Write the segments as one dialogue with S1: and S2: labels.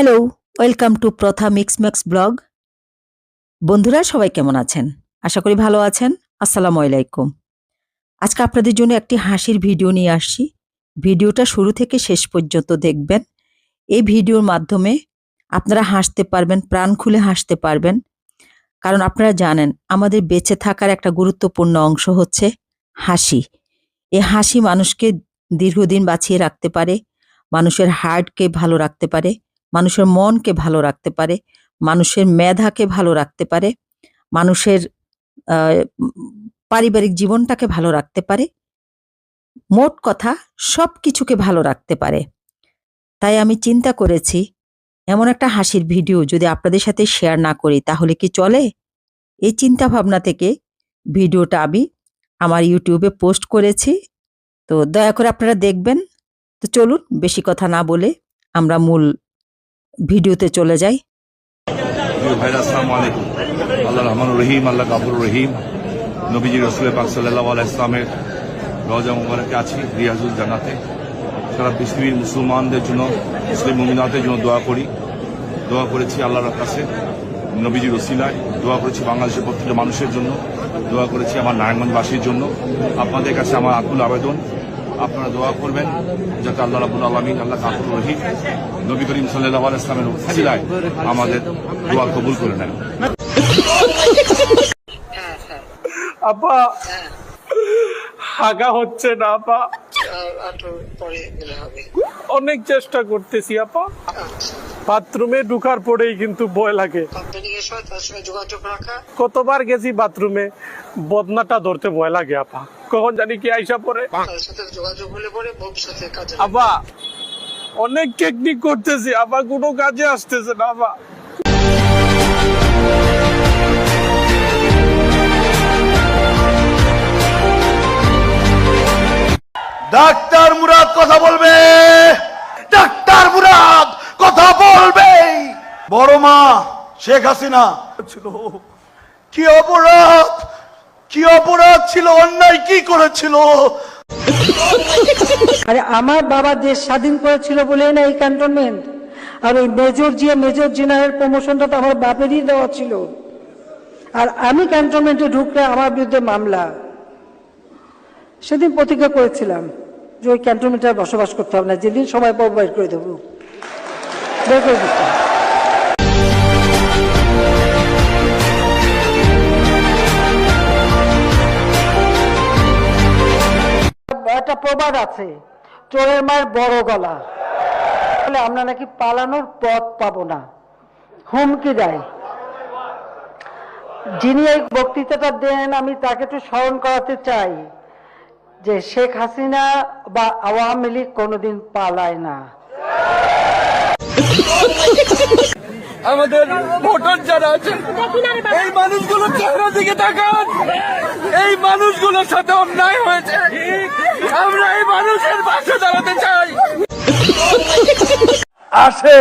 S1: Hello, welcome to Protha mix max blog. বন্ধুরা, সবাই কেমন আছেন? আশা করি ভালো আছেন। আসসালামু আলাইকুম। আজকে আপনাদের জন্য একটি হাসির ভিডিও নিয়ে আসছি। ভিডিওটা শুরু থেকে শেষ পর্যন্ত দেখবেন। এই ভিডিওর মাধ্যমে আপনারা হাসতে পারবেন, প্রাণ খুলে হাসতে পারবেন। কারণ আপনারা জানেন, আমাদের বেঁচে থাকার একটা গুরুত্বপূর্ণ অংশ হচ্ছে হাসি। এই হাসি মানুষকে দীর্ঘদিন বাঁচিয়ে রাখতে পারে, মানুষের হার্টকে ভালো রাখতে পারে। মানুষের মনকে ভালো রাখতে পারে, মানুষের মেধাকে ভালো রাখতে পারে, মানুষের পারিবারিক জীবনটাকে ভালো রাখতে পারে, মোট কথা সব কিছুকে ভালো রাখতে পারে। তাই আমি চিন্তা করেছি, এমন একটা হাসির ভিডিও যদি আপনাদের সাথে শেয়ার না করি তাহলে কি চলে? এই চিন্তা ভাবনা থেকে ভিডিওটা আমি আমার ইউটিউবে পোস্ট করেছি, তো দয়া করে আপনারা দেখবেন। তো চলুন, বেশি কথা না বলে আমরা মূল ভিডিওতে চলে যাই।
S2: আল্লাহ রহমান রহিম, আল্লাহ কাবুর রহিম। নবীজি রসুল পাক সাল্লাহ ইসলামের রজা মুবারকে আছি রিয়াজুল জানাতে সারা পৃথিবীর মুসলমানদের জন্য, মুসলিম মুমিনাতের জন্য দোয়া করি। দোয়া করেছি আল্লাহর কাছে, নবীজি রসিলায়। দোয়া করেছি বাংলাদেশের প্রত্যেকটা মানুষের জন্য। দোয়া করেছি আমার নারায়ণগঞ্জবাসীর জন্য। আপনাদের কাছে আমার আকুল আবেদন। আপনারা দোয়া করবেন যাতে আল্লাহ রাবুল আলমিন আল্লাহ কাকুর রহিম নবী করিম সাল্লাহ ইসলামের উসিলায় আমাদের দোয়া কবুল করে নেন।
S3: আপা হাগা হচ্ছে না আপা।
S4: আর একটু পরে গেলে হবে।
S3: অনেক চেষ্টা করতেছি আপা।
S4: আচ্ছা।
S3: বাথরুমে ঢুকার পরেই কিন্তু ভয় লাগে। কতবার গেছি বাথরুমে বদনাটা ধরতে ভয় লাগে আপা। কখন জানি কি আইসা পরে। আপা অনেক টেকনিক করতেছি আপা কোনো কাজে আসতেছে না আপা।
S5: ডাক্তার মুরাদ কথা বলবে ডাক্তার মুরাদ কথা বলবে বড় মা, শেখ হাসিনা। ছিল কি অপরাধ? কি অপরাধ ছিল? অন্যায় কি করেছিল?
S6: আরে আমার বাবা দেশ স্বাধীন করেছিল বলে না এই ক্যান্টনমেন্ট আর ওই মেজর জিয়া, মেজর জেনারেল প্রমোশনটা তো আমার বাপেরই দেওয়া ছিল। আর আমি ক্যান্টনমেন্টে ঢুকলে আমার বিরুদ্ধে মামলা। সেদিন প্রতিজ্ঞা করেছিলাম যে ওই ক্যান্টনমেন্টে বসবাস করতে হবে না। যেদিন সময় পাবো বের করে দেবো। বের করে দিতে প্রবাদ আছে। চোরের মায়ের বড় গলা। বলে, আমরা নাকি পালানোর পথ পাবো না। হুমকি দেয়। যিনি এই বক্তৃতাটা দেন, আমি তাকে একটু স্মরণ করাতে চাই যে শেখ হাসিনা বা আওয়ামী লীগ কোনোদিন পালায় না।
S3: আমাদের ভোটার যারা আছে, এই মানুষগুলো চেহারা দিকে তাকান। এই মানুষগুলোর সাথে অন্যায় হয়েছে। আমরা এই মানুষের পাশে দাঁড়াতে চাই।
S7: আসে,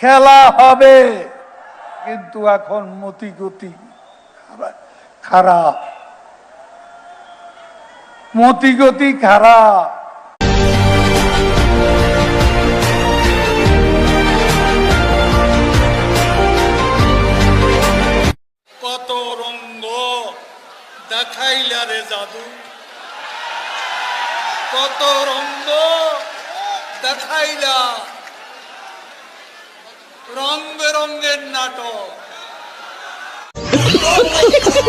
S7: খেলা হবে। কিন্তু এখন মতি গতি খারাপ। মতি গতি খারাপ।
S8: দেখাইলা রে জাদু। কত রঙ্গ দেখাইলা। রং বেরঙ্গের নাটক।